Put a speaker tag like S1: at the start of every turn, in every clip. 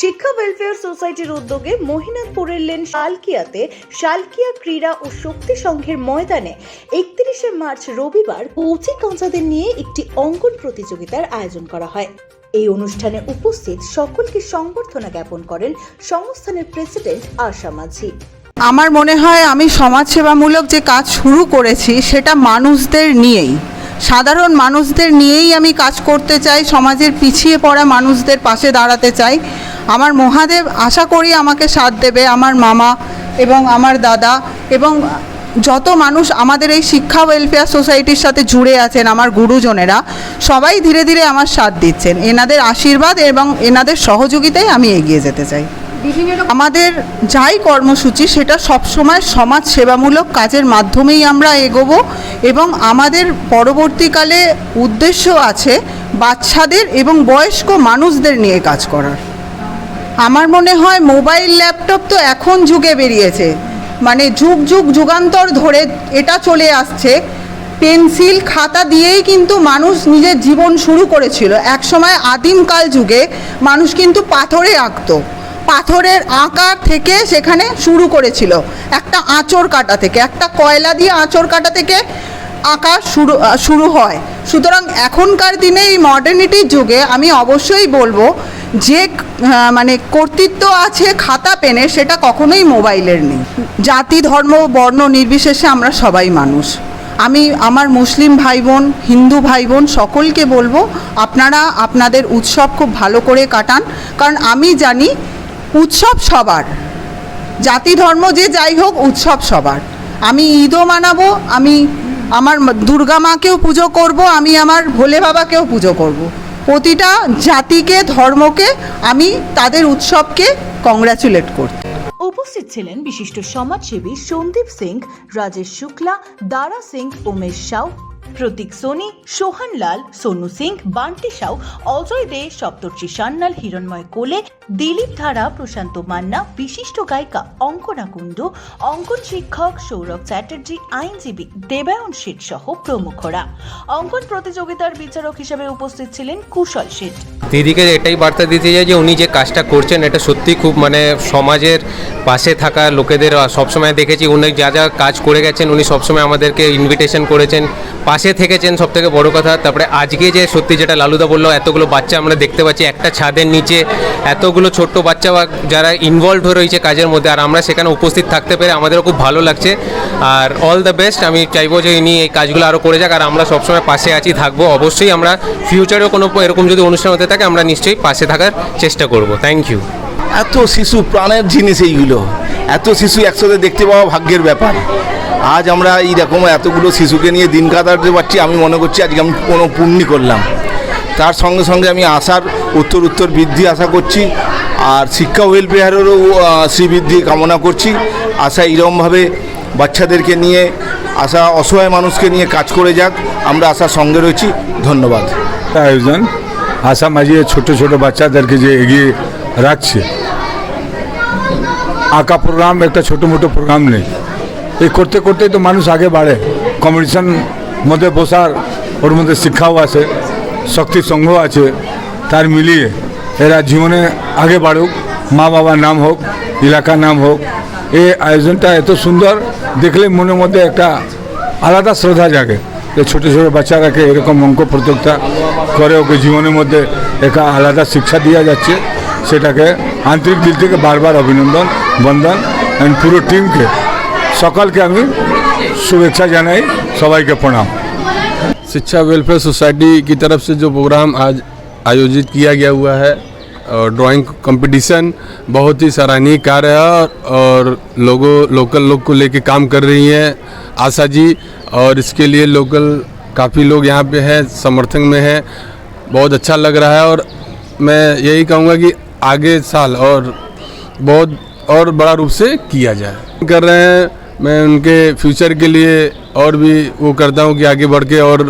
S1: শিক্ষা ওয়েলফেয়ার সোসাইটির উদ্যোগে মহিনাথপুরের লেন শালকিয়াতে শালকিয়া ক্রীড়া ও শক্তি সংঘের ময়দানে একত্রিশে মার্চ রবিবার কৌচি কাঁচাদের নিয়ে একটি অঙ্কন প্রতিযোগিতার আয়োজন করা হয়। এই অনুষ্ঠানে উপস্থিত সকলকে সংবর্ধনা জ্ঞাপন করেন সংস্থানের প্রেসিডেন্ট আশা মাঝি।
S2: আমার মনে হয় আমি সমাজসেবামূলক যে কাজ শুরু করেছি সেটা মানুষদের নিয়েই। সাধারণ মানুষদের নিয়েই আমি কাজ করতে চাই, সমাজের পিছিয়ে পড়া মানুষদের পাশে দাঁড়াতে চাই। আমার মহাদেব আশা করি আমাকে সাথ দেবে, আমার মামা এবং আমার দাদা এবং যত মানুষ আমাদের এই শিক্ষা ওয়েলফেয়ার সোসাইটির সাথে জুড়ে আছেন আমার গুরুজনেরা, সবাই ধীরে ধীরে আমার সাথ দিচ্ছেন। এনাদের আশীর্বাদ এবং এনাদের সহযোগিতায় আমি এগিয়ে যেতে চাই। আমাদের যাই কর্মসূচি, সেটা সবসময় সমাজ সেবামূলক কাজের মাধ্যমেই আমরা এগোবো এবং আমাদের পরবর্তীকালে উদ্দেশ্য আছে বাচ্চাদের এবং বয়স্ক মানুষদের নিয়ে কাজ করার। আমার মনে হয় মোবাইল ল্যাপটপ তো এখন যুগে বেরিয়েছে। মানে যুগ যুগ যুগান্তর ধরে এটা চলে আসছে। পেন্সিল, খাতা দিয়েই কিন্তু মানুষ নিজের জীবন শুরু করেছিল। একসময় আদিমকাল যুগে মানুষ কিন্তু পাথরে আঁকতো। পাথরের আঁকার থেকে সেখানে শুরু করেছিল। একটা আঁচড় কাটা থেকে, একটা কয়লা দিয়ে আঁচড় কাটা থেকে আঁকা শুরু শুরু হয়। সুতরাং এখনকার দিনে এই মডার্নিটির যুগে আমি অবশ্যই বলব যে মানে কর্তৃত্ব আছে খাতা, পেনে, সেটা কখনোই মোবাইলের নেই। জাতি, ধর্ম, বর্ণ নির্বিশেষে আমরা সবাই মানুষ। আমি আমার মুসলিম ভাই বোন হিন্দু ভাই বোন সকলকে বলব, আপনারা আপনাদের উৎসব খুব ভালো করে কাটান। কারণ আমি জানি, উৎসব সবার। জাতি, ধর্ম যে যাই হোক, উৎসব সবার। আমি ঈদও মানাবো, আমি আমার দুর্গা মাকেও পুজো করব, আমি আমার ভোলে বাবাকেও পুজো করব। প্রতিটা জাতিকে, ধর্মকে আমি তাদের উৎসবকে কংগ্রাচুলেট করছি।
S1: উপস্থিত ছিলেন বিশিষ্ট সমাজসেবী সন্দীপ সিং, রাজেশ শুক্লা, দারা সিং, উমেশ সাউ প্রতীক সোনি, সোহান লাল, সোনু সিং, বান্টি সাউ, অজয় দে, সপ্তর্ষি সান্যাল, হিরণময় কোলে, দিলীপ ধারা, প্রশান্ত মান্না, বিশিষ্ট গায়িকা অঙ্কনা কুণ্ডু, অঙ্কন শিক্ষক সৌরভ চ্যাটার্জি, আইনজীবী দেবায়ন শেঠ সহ প্রমুখরা। অঙ্কন প্রতিযোগিতার বিচারক হিসেবে উপস্থিত ছিলেন কুশল শেঠ।
S3: দিদিকে এটাই বার্তা দিতে চাই যে, উনি যে কাজটা করছেন, এটা সত্যি খুব মানে সমাজের পাশে থাকা লোকেদের সবসময় দেখেছি, উনি যা যা কাজ করে গেছেন, উনি সবসময় আমাদেরকে ইনভিটেশন করেছেন, পাশে থেকেছেন সব থেকে বড়ো কথা, তারপরে আজকে যে সত্যি যেটা লালুদা বলল, এতগুলো বাচ্চা আমরা দেখতে পাচ্ছি একটা ছাদের নিচে, এতগুলো ছোট্ট বাচ্চা যারা ইনভলভ হয়ে রয়েছে কাজের মধ্যে, আর আমরা সেখানে উপস্থিত থাকতে পেরে আমাদেরও খুব ভালো লাগছে। আর অল দ্য বেস্ট আমি চাইব যে ইনি এই কাজগুলো আরও করে যাক, আর আমরা সবসময় পাশে আছি, থাকব অবশ্যই। আমরা ফিউচারেও কোনো এরকম যদি অনুষ্ঠান হতে থাকে, আমরা নিশ্চয়ই পাশে থাকার চেষ্টা করব। থ্যাংক ইউ
S4: এত শিশু প্রাণের জিনিস এইগুলো। এত শিশু একসাথে দেখতে পাওয়া ভাগ্যের ব্যাপার। আজ আমরা এইরকম এতগুলো শিশুকে নিয়ে দিন কাটাতে পারছি, আমি মনে করছি আজকে আমি কোনো পুণ্যি করলাম। তার সঙ্গে সঙ্গে আমি আশার উত্তর উত্তর বৃদ্ধি আশা করছি, আর শিক্ষা ওয়েলফেয়ারেরও শ্রীবৃদ্ধি কামনা করছি। আশা এরকমভাবে বাচ্চাদেরকে নিয়ে, আশা অসহায় মানুষকে নিয়ে কাজ করে যাক, আমরা আশার সঙ্গে রয়েছি। ধন্যবাদ।
S5: আয়োজন, আশা মাঝিয়ে ছোট ছোট বাচ্চাদেরকে যে এগিয়ে রাখছে। আঁকা প্রোগ্রাম একটা ছোটো মোটো প্রোগ্রাম নেই। এই করতে করতেই তো মানুষ আগে বাড়ে। কম্পিটিশন মধ্যে বসার, ওর মধ্যে শিক্ষাও আছে, শক্তি সংঘ আছে, তার মিলিয়ে এরা জীবনে আগে বাড়ুক, মা বাবার নাম হোক, এলাকার নাম হোক। এই আয়োজনটা এত সুন্দর, দেখলে মনের মধ্যে একটা আলাদা শ্রদ্ধা জাগে যে ছোটো ছোটো বাচ্চারাকে এরকম অঙ্ক প্রতিযোগিতা করে, ওকে জীবনের মধ্যে একটা আলাদা শিক্ষা দেওয়া যাচ্ছে। সেটাকে আন্তরিক দিল থেকে বারবার অভিনন্দন। वंदन एंड पूरे टीम के सकल के अभी शुभेच्छा जानाई सबाई के प्रणाम
S6: शिक्षा वेलफेयर सोसाइटी की तरफ़ से जो प्रोग्राम आज आयोजित किया गया हुआ है, और ड्राइंग कंपटीशन बहुत ही सराहनीय कार्य है, और लोगों लोकल लोग को लेके काम कर रही हैं। आशा जी, और इसके लिए लोकल काफ़ी लोग यहाँ पे हैं, समर्थन में हैं। बहुत अच्छा लग रहा है, और मैं यही कहूँगा कि आगे साल और बहुत और बड़ा रूप से किया जाए कर रहे हैं मैं उनके फ्यूचर के लिए और भी वो करता हूँ कि आगे बढ़ के और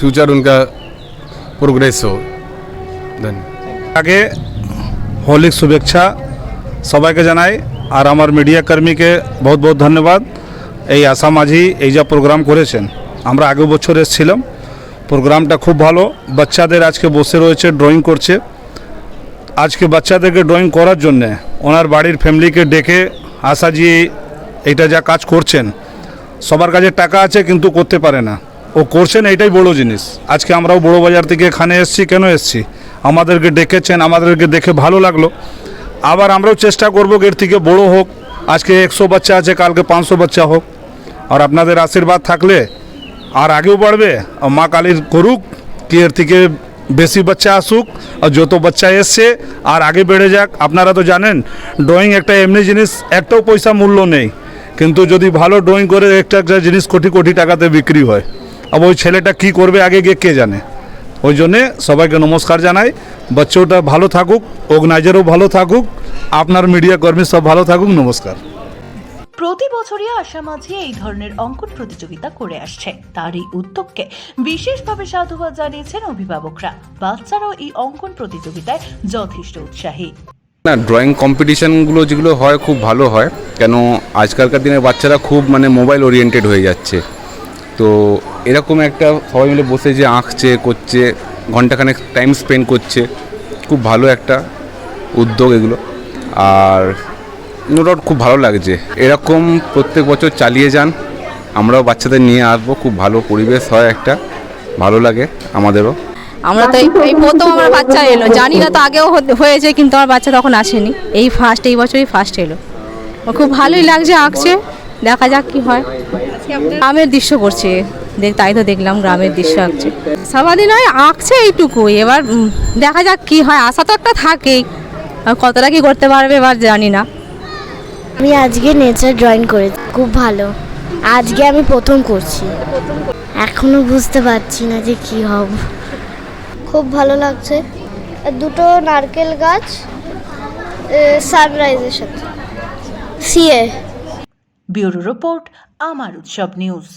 S6: फ्यूचर उनका प्रोग्रेस हो धन्यवाद
S7: আগে হোলিক শুভেচ্ছা সবাইকে জানাই আর আমার মিডিয়া কর্মীকে বহুত বহুত ধন্যবাদ এই আশা মাঝি এই যা প্রোগ্রাম করেছেন আমরা আগের বছর এসেছিলাম প্রোগ্রামটা খুব ভালো বাচ্চাদের আজকে বসে রয়েছে ড্রয়িং করছে আজকে বাচ্চাদেরকে ড্রয়িং করার জন্যে ওনার বাড়ির ফ্যামিলিকে ডেকে আশাজি এটা যা কাজ করছেন, সবার কাছে টাকা আছে কিন্তু করতে পারে না। ও করছেন এটাই বড় জিনিস। আজকে আমরাও বড় বাজার থেকে এখানে এসেছি, কেন এসেছি? আমাদেরকে ডেকেছেন, আমাদেরকে দেখে ভালো লাগল। আবার আমরাও চেষ্টা করব এর থেকে বড় হোক। আজকে একশো বাচ্চা আছে, কালকে পাঁচশো বাচ্চা হোক। আর আপনাদের আশীর্বাদ থাকলে আর আগেও বাড়বে। মা কালীর করুক, কি এর থেকে বেশি বাচ্চা আসুক আর যত বাচ্চা এসছে আর আগে বেড়ে যাক, আপনারা তো জানেন ড্রয়িং একটা এমনি জিনিস, একটাও পয়সা মূল্য নেই। কিন্তু যদি ভালো ড্রয়িং করে একটা একটা জিনিস কোটি কোটি টাকাতে বিক্রি হয় আর ওই ছেলেটা কি করবে আগে গিয়ে কে জানে? ওই জন্যে সবাইকে নমস্কার জানাই। বাচ্চাটা ভালো থাকুক অর্গানাইজারও ভালো থাকুক, আপনার মিডিয়া কর্মী সব ভালো থাকুক, নমস্কার।
S1: প্রতি বছরই আশা মাঝি এই ধরনের অঙ্কন প্রতিযোগিতা করে আসছে। তার এই উদ্যোগকে বিশেষভাবে সাধুবাদ জানিয়েছেন অভিভাবকরা। বাচ্চারাও এই অঙ্কন প্রতিযোগিতায় যথেষ্ট উৎসাহী।
S8: না ড্রয়িং কম্পিটিশানগুলো যেগুলো হয় খুব ভালো হয়। কেন আজকালকার দিনের বাচ্চারা খুব মানে মোবাইল ওরিয়েন্টেড হয়ে যাচ্ছে। তো এরকম একটা সবাই মিলে বসে যে আঁকছে, করছে, ঘন্টাখানেক টাইম স্পেন্ড করছে, খুব ভালো একটা উদ্যোগ এগুলো। আর নো ডাউট খুব ভালো লাগছে। এরকম প্রত্যেক বছর চালিয়ে যান। আমরাও বাচ্চাদের নিয়ে আসব। খুব ভালো পরিবেশ হয় একটা। ভালো লাগে আমাদেরও।
S9: আমরা তো এই প্রথম আমার বাচ্চা এলো। জানি না তো আগেও হয়েছে, কিন্তু আমার বাচ্চা তখন আসেনি। এই ফার্স্ট এই বছরই ফার্স্ট এলো। খুব ভালোই লাগছে আঁকছে। দেখা যাক কি হয়। গ্রামের দৃশ্য করছে। দেখ তাই তো দেখলাম গ্রামের দৃশ্য আঁকছে। সবাদিন নয় আঁকছে এইটুকুই এবার দেখা যাক কি হয়। আশা তো একটা থাকেই। কতটা কি করতে পারবে এবার জানি না।
S10: আমি আজকে নেচার ড্রয়িং করেছি। খুব ভালো। আজকে আমি প্রথম করছি। এখনও বুঝতে পারছি না যে কি হব। খুব ভালো লাগছে। দুটো নারকেল গাছ সানরাইজের সাথে। সিএ
S1: ব্যুরো রিপোর্ট, আমার উৎসব নিউজ